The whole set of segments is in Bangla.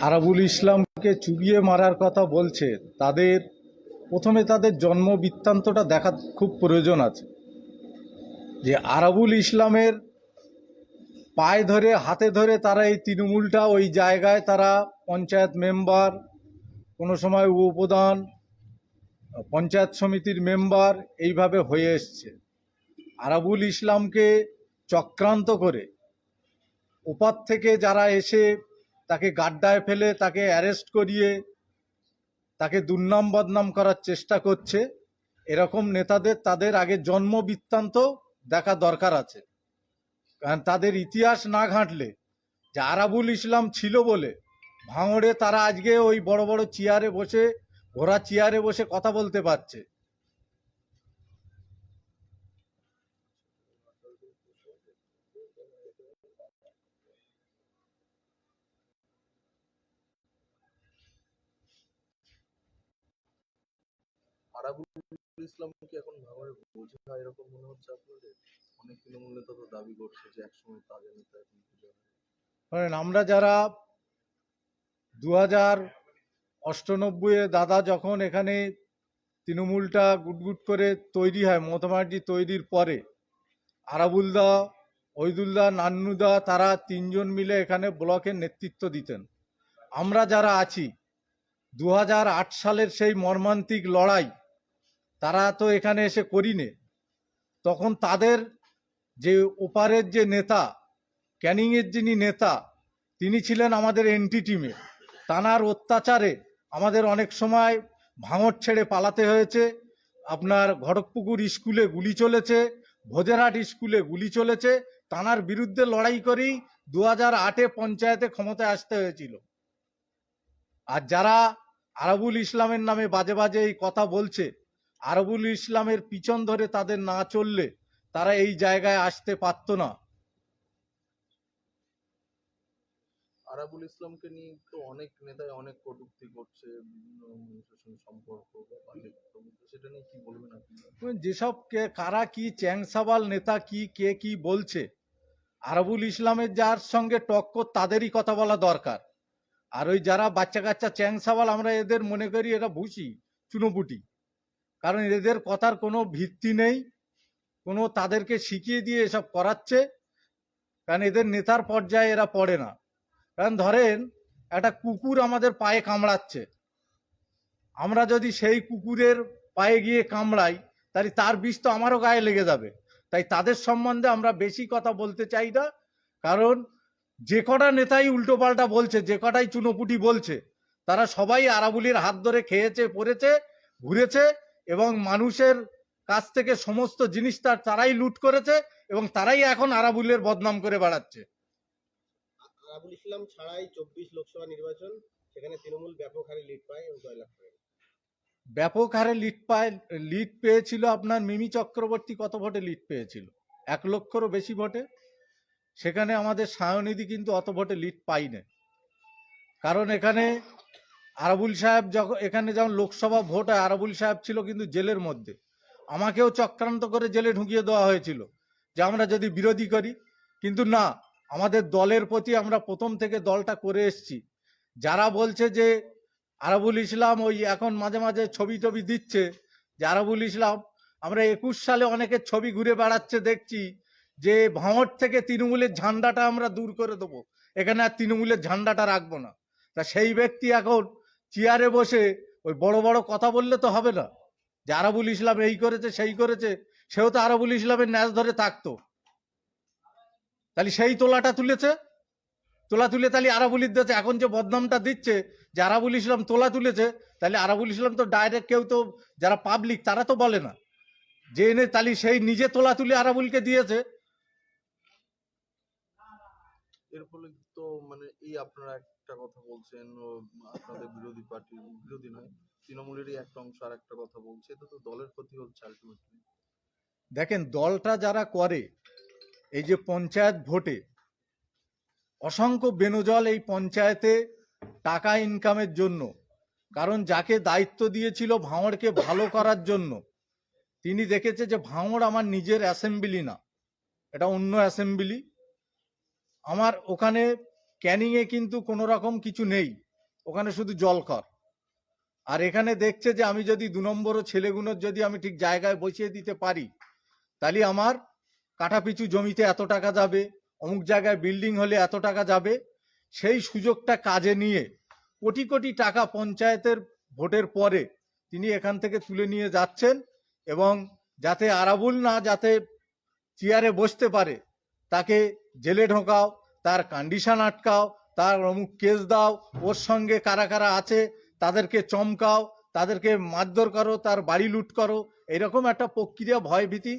আরাবুল ইসলামকে চুবিয়ে মারার কথা বলছে, তাদের, প্রথমে তাদের জন্ম বৃত্তান্তটা দেখা খুব প্রয়োজন আছে। যে আরাবুল ইসলামের পায়ে ধরে, হাতে ধরে তারা এই তৃণমূলটা, ওই জায়গায় তারা পঞ্চায়েত মেম্বার, কোনো সময় উপপ্রধান, পঞ্চায়েত সমিতির মেম্বার, এইভাবে হয়ে এসছে। আরাবুল ইসলামকে চক্রান্ত করে ওপার থেকে যারা এসে তাকে গাড্ডায় ফেলে, তাকে অ্যারেস্ট করিয়ে, তাকে দুর্নাম বদনাম করার চেষ্টা করছে, এরকম নেতাদের তাদের আগে জন্ম বৃত্তান্ত দেখা দরকার আছে। কারণ তাদের ইতিহাস না ঘাঁটলে, যে আরাবুল ইসলাম ছিল বলে, ভাঙড়ে তারা আজকে ওই বড় বড় চেয়ারে বসে, ঘোড়া চেয়ারে বসে কথা বলতে পারছে। ইসলাম কি এখন না এরকম মনে হচ্ছে আপনাদের অনেক তৃণমূল নেতা তো দাবি করছে যে একসময় তাদের নেতা এখন বুঝে না। কারণ আমরা যারা দু হাজার অষ্টানব্বইয়ে দাদা যখন এখানে তৃণমূলটা গুটগুট করে তৈরি হয় মমতামার্জি তৈরির পরে আরাবুলদা ওইদুল্লাহ নান্নুদা তারা তিনজন মিলে এখানে ব্লকের নেতৃত্ব দিতেন আমরা যারা আছি দু সালের সেই মর্মান্তিক লড়াই তারা তো এখানে এসে করিনে। তখন তাদের যে ওপারের যে নেতা, ক্যানিংয়ের যিনি নেতা, তিনি ছিলেন আমাদের এনটি টিমে। তানার অত্যাচারে আমাদের অনেক সময় ভাঙড় ছেড়ে পালাতে হয়েছে। আপনার ঘটকপুকুর স্কুলে গুলি চলেছে, ভোজেরহাট স্কুলে গুলি চলেছে। তানার বিরুদ্ধে লড়াই করেই দু হাজার আটে পঞ্চায়েতে ক্ষমতায় আসতে হয়েছিল। আর যারা আরবুল ইসলামের নামে বাজে বাজে এই কথা বলছে আরবুল ইসলামের পিছন ধরে তাদের না চললে তারা এই জায়গায় আসতে পারতো না। আরাবুল ইসলামকে নিয়ে তো অনেক নেতাই অনেক কটূক্তি করছে বিভিন্ন সম্পর্ক সেটা নিয়ে কি বলবেন আপনি? যেসব কে কারা কি চ্যাংসাবাল নেতা কি কে কি বলছে আরবুল ইসলামের যার সঙ্গে টক্কর তাদেরই কথা বলা দরকার। আর ওই যারা বাচ্চা কাচ্চা চ্যাংসাবাল আমরা এদের মনে করি এরা ভুসি চুনোপুটি। কারণ এদের কথার কোনো ভিত্তি নেই, কোনো তাদেরকে শিখিয়ে দিয়ে এসব করাচ্ছে, কারণ এদের নেতার পর্যায়ে এরা পড়ে না। কারণ ধরেন, একটা কুকুর আমাদের পায়ে কামড়াচ্ছে। আমরা যদি সেই কুকুরের পায়ে গিয়ে কামড়াই, তাহলে তার বিষ তো আমারও গায়ে লেগে যাবে। তাই তাদের সম্বন্ধে আমরা বেশি কথা বলতে চাই না, কারণ যে কটা নেতাই উল্টোপাল্টা বলছে, যে কটাই চুনোপুটি বলছে, তারা সবাই আরাবুলির হাত ধরে খেয়েছে, পড়েছে, ঘুরেছে এবং মানুষের কাছ থেকে সমস্ত জিনিস তার তারাই লুট করেছে এবং তারাই এখন আরাবুলের বদনাম করে বেড়াচ্ছে। আবুল ইসলাম ছাড়াই চব্বিশ লোকসভা নির্বাচন সেখানে তৃণমূল ব্যাপক হারে লিড পায় এবং জয়লাভ করে। ব্যাপক হারে লিড পায় লিড পেয়েছিল আপনার মিমি চক্রবর্তী কত ভোটে লিড পেয়েছিল? এক লক্ষরও বেশি ভোটে। সেখানে আমাদের সায়নিধি কিন্তু অত ভোটে লিড পাইনি। কারণ এখানে আরাবুল সাহেব যখন এখানে যখন লোকসভা ভোট হয়, আরাবুল সাহেব ছিল কিন্তু জেলের মধ্যে। আমাকেও চক্রান্ত করে জেলে ঢুকিয়ে দেওয়া হয়েছিল যে আমরা যদি বিরোধী করি। কিন্তু না, আমাদের দলের প্রতি আমরা প্রথম থেকে দলটা করে এসছি। যারা বলছে যে আরবুল ইসলাম ওই এখন মাঝে মাঝে ছবি টবি দিচ্ছে, যে আরাবুল ইসলাম, আমরা একুশ সালে অনেকের ছবি ঘুরে বেড়াচ্ছে দেখছি যে ভাঁড় থেকে তৃণমূলের ঝান্ডাটা আমরা দূর করে দেবো। এখানে আর তৃণমূলের ঝান্ডাটা রাখব না। তা সেই ব্যক্তি এখন চেয়ারে বসে ওই বড় বড় কথা বললে তো হবে না। যে আরাবুল ইসলাম এই করেছে, সেই করেছে, সেও তো আরাবুল ইসলামের ন্যাস ধরে থাকতো। তাহলে সেই তোলাটা তুলেছে? তোলা তুলে তাহলে আরাবুলির দিচ্ছে এখন যে বদনামটা দিচ্ছে, যে আরাবুল ইসলাম তোলা তুলেছে, তাহলে আরাবুল ইসলাম তো ডাইরেক্ট কেউ তো, যারা পাবলিক তারা তো বলে না। যে এনে তাহলে সেই নিজে তোলা তুলে আরাবুলকে দিয়েছে। এর ফলে তো মানে এই আপনারা একটা কথা বলছেন আপনাদের বিরোধী পার্টি, বিরোধী নয়, তৃণমূলেরই একটা অংশ আর একটা কথা বলছে, এটা তো দলের ক্ষতি হচ্ছে আলটিমেটলি দেখেন, দলটা যারা করে, এই যে পঞ্চায়েত ভোটে, অসংখ্য বেনজল এই পঞ্চায়েতে টাকা ইনকামের জন্য, কারণ যাকে দায়িত্ব দিয়েছিল ভাঙড়কে ভালো করার জন্য, তিনি দেখেছে যে ভাঙড় আমার নিজের অ্যাসেম্বলি না, এটা অন্য অ্যাসেম্বলি আমার ওখানে ক্যানিংয়ে কিন্তু কোনো রকম কিছু নেই। ওখানে শুধু জলকর আর এখানে দেখছে যে আমি যদি দু নম্বরও ছেলেগুলোর যদি আমি ঠিক জায়গায় বসিয়ে দিতে পারি, তাহলে আমার কাঠা পিছু জমিতে এত টাকা যাবে, অমুক জায়গায় বিল্ডিং হলে এত টাকা যাবে। সেই সুযোগটা কাজে নিয়ে কোটি কোটি টাকা পঞ্চায়েতের ভোটের পরে তিনি এখান থেকে তুলে নিয়ে যাচ্ছেন এবং যাতে আরাবুল না যাতে চেয়ারে বসতে পারে, তাকে জেলে ঢোকাও তার কন্ডিশন আটকাও, তার অমুক কেস দাও, ওর সঙ্গে কারা কারা আছে, তাদেরকে চমকাও, তাদেরকে মারধর করো, তার বাড়ি লুট করো, এরকম একটা প্রক্রিয়া ভয় ভীতি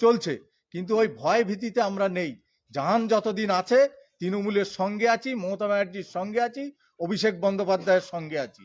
চলছে। কিন্তু ওই ভয় ভীতিতে আমরা নেই। জাহান যতদিন আছে, তৃণমূলের সঙ্গে আছি, মমতা ব্যানার্জির সঙ্গে আছি, অভিষেক বন্দ্যোপাধ্যায়ের সঙ্গে আছি।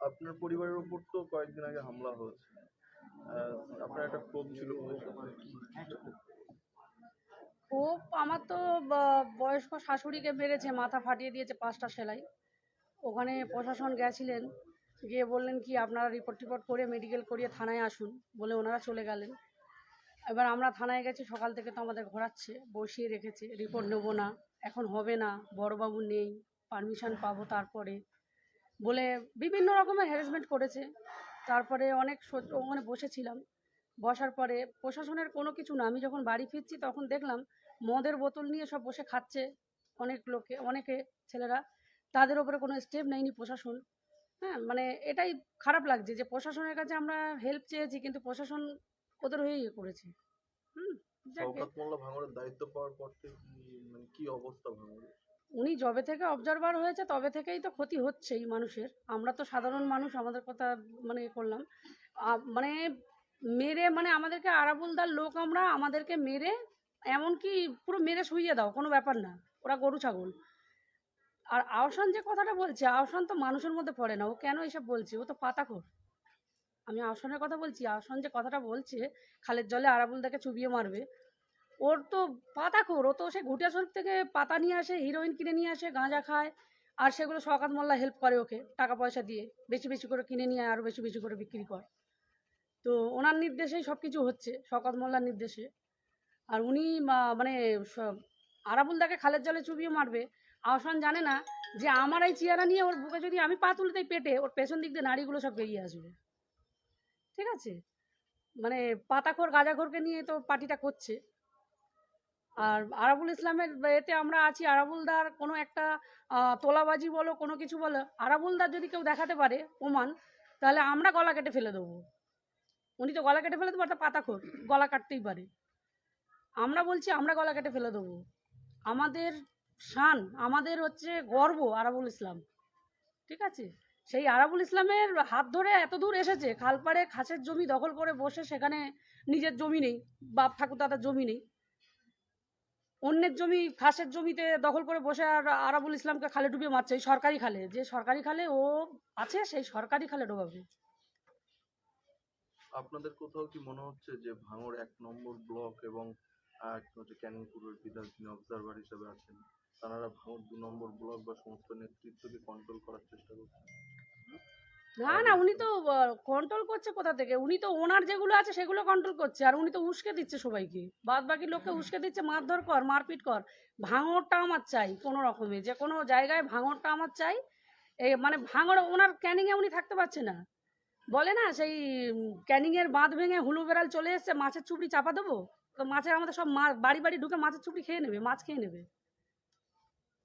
আপনার পরিবারের উপর তো কয়েকদিন আগে হামলা হয়েছে। আপনার একটা ক্ষোভ ছিল ও আমার তো বয়স্ক শাশুড়িকে মেরেছে, মাথা ফাটিয়ে দিয়েছে পাঁচটা সেলাই। ওখানে প্রশাসন গেছিলেন, গিয়ে বললেন কি, আপনারা রিপোর্ট টিপোর্ট করে মেডিকেল করিয়ে থানায় আসুন, বলে ওনারা চলে গেলেন। এবার আমরা থানায় গেছি, সকাল থেকে তো আমাদের ঘোরাচ্ছে, বসিয়ে রেখেছে রিপোর্ট নেব না, এখন হবে না, বড়বাবু নেই পারমিশন পাবো তারপরে। বলে বিভিন্ন রকমের হ্যারাসমেন্ট করেছে, তারপরে অনেক ওখানে বসেছিলাম, বসার পরে প্রশাসনের কোনো কিছু না, আমি যখন বাড়ি ফিরছি তখন দেখলাম মদের বোতল নিয়ে সব বসে খাচ্ছে অনেক লোকে অনেকে ছেলেরা। তাদের ওপরে কোনো স্টেপ নেয়নি প্রশাসন। হ্যাঁ মানে এটাই খারাপ লাগছে যে প্রশাসনের কাছে আমরা হেল্প চেয়েছি কিন্তু প্রশাসন ওদের হয়ে ইয়ে করেছে। হুম দায়িত্ব পাওয়ার পর থেকে মানে কি অবস্থা উনি যবে থেকে অবজারভার হয়েছে তবে থেকেই তো ক্ষতি হচ্ছেই মানুষের। আমরা তো সাধারণ মানুষ আমাদের কথা মানে এ করলাম। মানে মেরে মানে আমাদেরকে আরাবুলদার লোক আমরা আমাদেরকে মেরে এমনকি পুরো মেরে শুইয়ে দাও, কোনো ব্যাপার না। ওরা গরু, ছাগল। আর আহসান যে কথাটা বলছে, আহসান তো মানুষের মধ্যে পড়ে না। ও কেন এসব বলছে? ও তো পাতাখোর। আমি আহসানের কথা বলছি। আহসান যে কথাটা বলছে, খালের জলে আরাবুল আরাবুলদাকে চুবিয়ে মারবে, ওর তো পাতাখোর। ও তো সে ঘুটিয়া শরীফ থেকে পাতা নিয়ে আসে হিরোইন কিনে নিয়ে আসে, গাঁজা খায়, আর সেগুলো শওকাত মোল্লা হেল্প করে ওকে টাকা পয়সা দিয়ে। বেশি বেশি করে কিনে নিয়ে আরও বেশি বেশি করে বিক্রি কর। তো ওনার নির্দেশেই সব কিছু হচ্ছে, শওকাত মোল্লার নির্দেশে। আর উনি মানে স- আরাবুলদাকে খালের জলে চুবিয়ে মারবে। আহসান জানে না যে আমার এই চেয়ারা নিয়ে ওর বুকে যদি আমি পা তুলতেই পেটে, ওর পেছন দিক দিয়ে নাড়িগুলো সব বেরিয়ে আসবে। ঠিক আছে? মানে পাতাখোর, গাঁজাখোরকে নিয়ে তো পার্টিটা করছে। আর আরাবুল ইসলামের এতে আমরা আছি, আরাবুলদার কোনো একটা তোলাবাজি বলো, কোনো কিছু বলো, আরাবুলদার যদি কেউ দেখাতে পারে প্রমাণ, তাহলে আমরা গলা কেটে ফেলে দেবো। উনি তো গলা কেটে ফেলে দেবো একটা পাতাখোর, গলা কাটতেই পারে। আমরা বলছি, আমরা গলা কেটে ফেলে দেবো। আমাদের শান, আমাদের হচ্ছে গর্ব আরাবুল ইসলাম। ঠিক আছে? সেই আরাবুল ইসলামের হাত ধরে এত দূর এসেছে, খালপাড়ে খাসের জমি দখল করে বসে সেখানে নিজের জমি নেই, বাপ ঠাকুর দাদার জমি নেই। অন্যের জমি, খাসের জমিতে দখল করে বসে আর আরাবুল ইসলামকে খালে ডুবিয়ে মারছে, এই সরকারি খালে। যে সরকারি খালে ও আছে, সেই সরকারি খালে ডোবাবে। আপনাদের কোথাও কি মনে হচ্ছে যে ভাঙড় এক নম্বর ব্লক এবং আহ, হচ্ছে ক্যানিংপুরের বিধায়ক যিনি অবজারভার হিসেবে আছেন তারা ভাঙড় দু নম্বর ব্লক বা সমস্ত নেতৃত্বকে কন্ট্রোল করার চেষ্টা করছেন। না না উনি তো কন্ট্রোল করছে কোথা থেকে? উনি তো ওনার যেগুলো আছে সেগুলো কন্ট্রোল করছে আর উনি তো উস্কে দিচ্ছে সবাইকে। বাদ বাকি লোককে উস্কে দিচ্ছে মারধর কর মারপিট কর। ভাঙরটা আমার চাই কোনো রকমে যে কোনো জায়গায় ভাঙরটা আমার চাই। এই মানে ভাঙড় ওনার ক্যানিংয়ে উনি থাকতে পারছে না। বলে না সেই ক্যানিংয়ের বাঁধ ভেঙে হুলু বেড়াল চলে এসছে মাছের চুপড়ি চাপা দেবো? তো মাছের আমাদের সব মা বাড়ি বাড়ি ঢুকে মাছের চুপড়ি খেয়ে নেবে মাছ খেয়ে নেবে।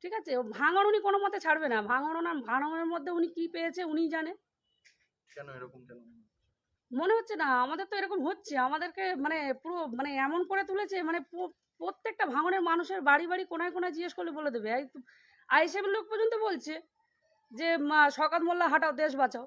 ঠিক আছে? ভাঙন উনি কোনো মতে ছাড়বে না। ভাঙন ওনার ভাঙনের মধ্যে উনি কি পেয়েছে উনি জানে। কেন এরকম কেন? মনে হচ্ছে? না আমাদের তো এরকম হচ্ছে। আমাদেরকে মানে পুরো মানে এমন করে তুলেছে মানে প্রত্যেকটা ভাঙনের মানুষের বাড়ি বাড়ি কোনায় কোনায় জিজ্ঞেস করলে বলে দেবে। আইসেবের লোক পর্যন্ত বলছে যে শকাত মোল্লা হাঁটাও দেশ বাঁচাও।